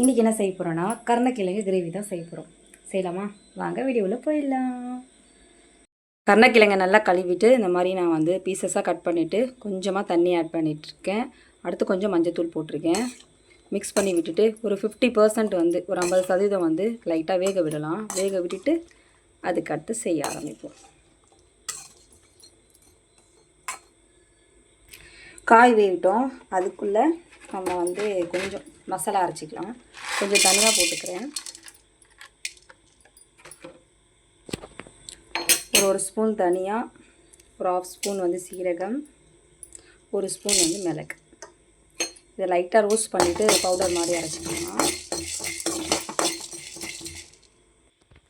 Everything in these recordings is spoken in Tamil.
இன்றைக்கி என்ன செய்ய போகிறோன்னா கருணக்கிழங்கு கிரேவி தான் செய்ய போகிறோம் செய்யலாமா? வாங்க வீடியோவில் போயிடலாம். கருணக்கிழங்கை நல்லா கழுவிட்டு இந்த மாதிரி நான் வந்து பீசஸாக கட் பண்ணிவிட்டு கொஞ்சமாக தண்ணி ஆட் பண்ணிகிட்ருக்கேன் அடுத்து கொஞ்சம் மஞ்சத்தூள் போட்டிருக்கேன். மிக்ஸ் பண்ணி விட்டுட்டு ஒரு ஃபிஃப்டி பர்சன்ட் வந்து ஒரு ஐம்பது சதவீதம் வந்து லைட்டாக வேக விடலாம். வேக விட்டுட்டு அதுக்கு அடுத்து செய்ய ஆரம்பிப்போம். காய் வேவிட்டோம் அதுக்குள்ளே நம்ம வந்து கொஞ்சம் மசாலா அரைச்சிக்கலாம். கொஞ்சம் தனியாக போட்டுக்கிறேன். ஒரு ஒரு ஸ்பூன் தனியாக ஒரு ஆஃப் ஸ்பூன் வந்து சீரகம் ஒரு ஸ்பூன் வந்து மிளகு. இதை லைட்டாக ரோஸ்ட் பண்ணிவிட்டு பவுடர் மாதிரி அரைச்சிக்கலாம்.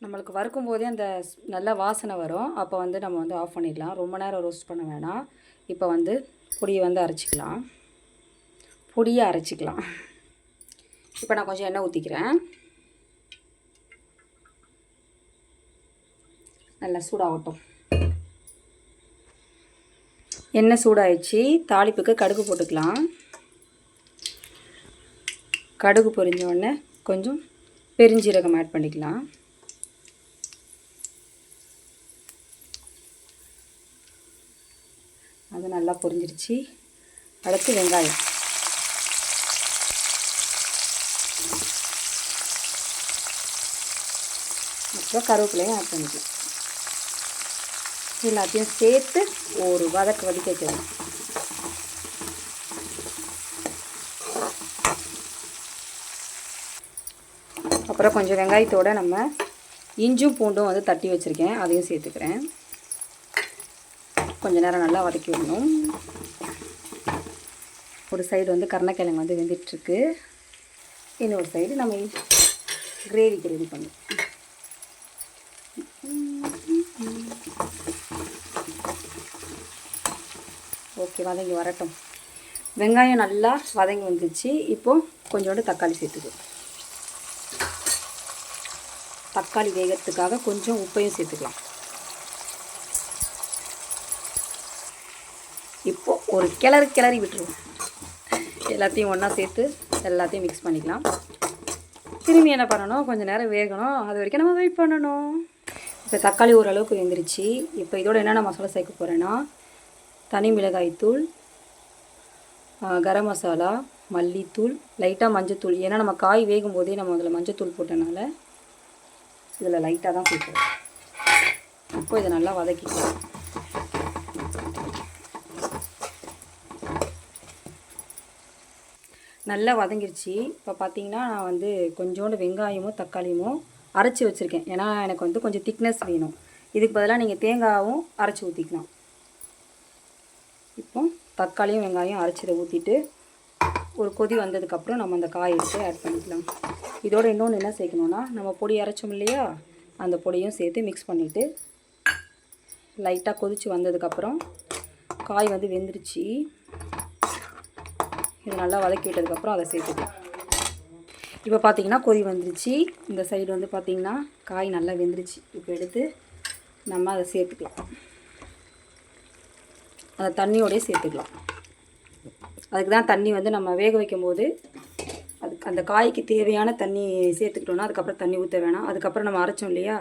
நம்மளுக்கு வறுக்கும் போதே அந்த நல்ல வாசனை வரும். அப்போ வந்து நம்ம வந்து ஆஃப் பண்ணிடலாம். ரொம்ப நேரம் ரோஸ்ட் பண்ண வேணாம். இப்போ வந்து பொடியை வந்து அரைச்சிக்கலாம். பொடியை அரைச்சிக்கலாம். இப்போ நான் கொஞ்சம் எண்ணெய் ஊற்றிக்கிறேன் நல்லா சூடாகட்டும். எண்ணெய் சூடாயிடுச்சு. தாளிப்புக்கு கடுகு போட்டுக்கலாம். கடுகு பொரிஞ்ச உடனே கொஞ்சம் பெருஞ்சீரகம் ஆட் பண்ணிக்கலாம். அது நல்லா பொரிஞ்சிருச்சு. அடுத்து வெங்காயம். அப்புறம் கருவேப்பிலையும் ஆட் பண்ணிக்கலாம். எல்லாத்தையும் சேர்த்து ஒரு வதக்கு வதக்க வைக்கணும் அப்புறம் கொஞ்சம் வெங்காயத்தோடு நம்ம இஞ்சும் பூண்டும் வந்து தட்டி வச்சுருக்கேன். அதையும் சேர்த்துக்கிறேன். கொஞ்சம் நேரம் நல்லா வதக்கி விடணும். ஒரு சைடு வந்து கருணக்கிழங்கு வந்து வெந்துட்டுருக்கு. இன்னொரு சைடு நம்ம கிரேவிக்கு ரெடி பண்ணுவோம் ஓகே வதங்கி வரட்டும். வெங்காயம் நல்லா வதங்கி வந்துச்சு இப்போது கொஞ்சோண்டு தக்காளி சேர்த்துக்குவோம் தக்காளி வேகிறதுக்காக கொஞ்சம் உப்பையும் சேர்த்துக்கலாம். இப்போது ஒரு கிளறு கிளறி விட்டுருவோம். எல்லாத்தையும் ஒன்றா சேர்த்து எல்லாத்தையும் மிக்ஸ் பண்ணிக்கலாம். திரும்பி என்ன பண்ணணும்? கொஞ்சம் நேரம் வேகணும். அது வரைக்கும் நம்ம வெயிட் பண்ணணும். இப்போ தக்காளி ஓரளவுக்கு வெந்துருச்சு. இப்போ இதோட என்னென்ன மசாலா சேர்க்க போகிறேன்னா தனி மிளகாய்த்தூள் கரம் மசாலா மல்லித்தூள் லைட்டாக மஞ்சத்தூள் ஏன்னா நம்ம காய் வேகும் போதே நம்ம அதில் மஞ்சத்தூள் போட்டனால இதில் லைட்டாக தான் சேர்க்குறோம் இப்போ இதை நல்லா வதக்கிக்கலாம். நல்லா வதங்கிருச்சு. இப்போ பார்த்தீங்கன்னா நான் வந்து கொஞ்சோண்டு வெங்காயமும் தக்காளியும் அரைச்சி வச்சுருக்கேன். ஏன்னா எனக்கு வந்து கொஞ்சம் திக்னஸ் வேணும். இதுக்கு பதிலாக நீங்கள் தேங்காயும் அரைச்சி ஊற்றிக்கலாம் இப்போ தக்காளியும் வெங்காயம் அரைச்சதை ஊற்றிட்டு ஒரு கொதி வந்ததுக்கப்புறம் நம்ம அந்த காய் எடுத்து ஆட் பண்ணிக்கலாம். இதோட இன்னொன்று என்ன சேர்க்கணுன்னா நம்ம பொடி அரைச்சோம் இல்லையா? அந்த பொடியும் சேர்த்து மிக்ஸ் பண்ணிவிட்டு லைட்டாக கொதித்து வந்ததுக்கப்புறம் காய் வந்து வெந்துருச்சு. இது நல்லா வதக்கி விட்டதுக்கப்புறம் அதை சேர்த்துக்கலாம். இப்போ பார்த்தீங்கன்னா கொதி வந்துருச்சு. இந்த சைடு வந்து பார்த்திங்கன்னா காய் நல்லா வெந்துருச்சு. இப்போ எடுத்து நம்ம அதை சேர்த்துக்கலாம். அதை தண்ணியோடய சேர்த்துக்கலாம். அதுக்கு தான் தண்ணி வந்து நம்ம வேக வைக்கும் போது அதுக்கு அந்த காய்க்கு தேவையான தண்ணி சேர்த்துக்கிட்டோன்னா அதுக்கப்புறம் தண்ணி ஊற்ற வேணாம். அதுக்கப்புறம் நம்ம அரைச்சோம் இல்லையா?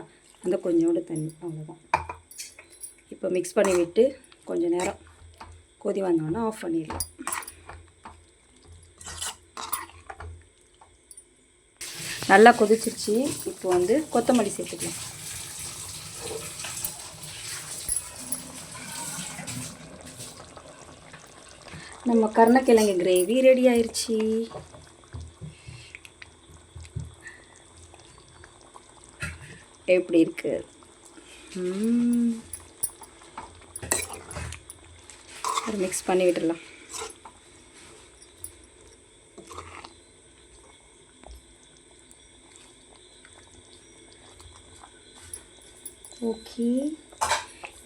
அந்த கொஞ்சோண்டு தண்ணி அவ்வளோதான் இப்போ மிக்ஸ் பண்ணி விட்டு கொஞ்சம் நேரம் கொதி வந்தோன்னா ஆஃப் பண்ணிடலாம். நல்லா கொதிச்சிருச்சு. இப்போ வந்து கொத்தமல்லி சேர்த்துக்கலாம். நம்ம கருணக்கிழங்கு கிரேவி ரெடி ஆயிடுச்சு எப்படி இருக்கு? ஒரு மிக்ஸ் பண்ணி விட்டுடலாம். ஓகே.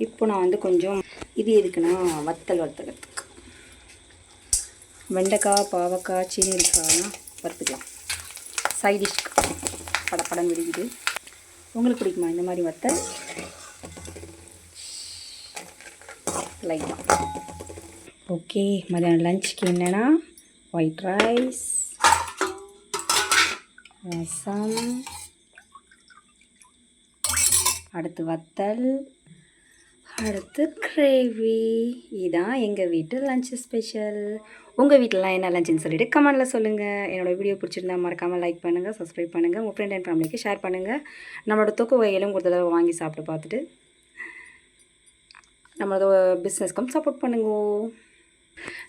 இப்போ நான் வந்து கொஞ்சம் இது எதுக்குன்னா வத்தல் வறுத்துக்கிறதுக்கு வெண்டைக்காய் பாவக்காய் சீனிக்காய்லாம் வறுத்துக்கலாம். சைட் பட படப்படம் விடுக்குது உங்களுக்கு பிடிக்குமா இந்த மாதிரி வத்தல் லைட்டாக ஓகே மதியானம் லஞ்சுக்கு என்னென்னா ஒயிட் ரைஸ் ரசம் அடுத்து வத்தல் அடுத்து கிரேவி. இதான் எங்கள் வீட்டு லஞ்சு ஸ்பெஷல் உங்கள் வீட்டிலலாம் என்ன லஞ்சுன்னு சொல்லிட்டு கமெண்டில் சொல்லுங்கள் என்னோடய வீடியோ பிடிச்சிருந்தா மறக்காமல் லைக் பண்ணுங்கள் சப்ஸ்கிரைப் பண்ணுங்கள் உங்கள் ஃப்ரெண்ட் அண்ட் ஃபேமிலிக்கு ஷேர் பண்ணுங்கள் நம்மளோட தொக்கு வகையிலும் ஒரு தடவை வாங்கி சாப்பிட்டு பார்த்துட்டு நம்மளோட பிஸ்னஸ்க்கும் சப்போர்ட் பண்ணுங்க.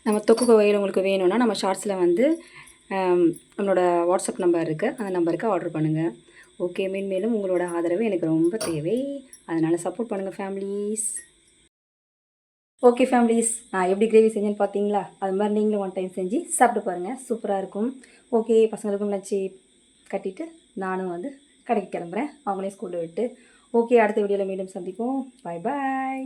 நம்ம தொக்கு வகையில் உங்களுக்கு வேணும்னா நம்ம ஷார்ட்ஸில் வந்து நம்மளோட வாட்ஸ்அப் நம்பர் இருக்குது அந்த நம்பருக்கு ஆர்டர் பண்ணுங்கள் ஓகே மேன்மேலும் உங்களோட ஆதரவு எனக்கு ரொம்ப தேவை. அதனால் சப்போர்ட் பண்ணுங்கள் ஃபேமிலிஸ் ஓகே ஃபேமிலிஸ் நான் எப்படி கிரேவி செஞ்சேன்னு பார்த்தீங்களா? அது மாதிரி நீங்களும் ஒன் டைம் செஞ்சு சாப்பிட்டு பாருங்கள் சூப்பராக இருக்கும். ஓகே பசங்களுக்கும் லஞ்சு கட்டிட்டு நானும் வந்து கடைக்கு கிளம்புறேன். அவங்களையும் ஸ்கூலில் விட்டு. ஓகே அடுத்த வீடியோவில் மீண்டும் சந்திப்போம். Bye bye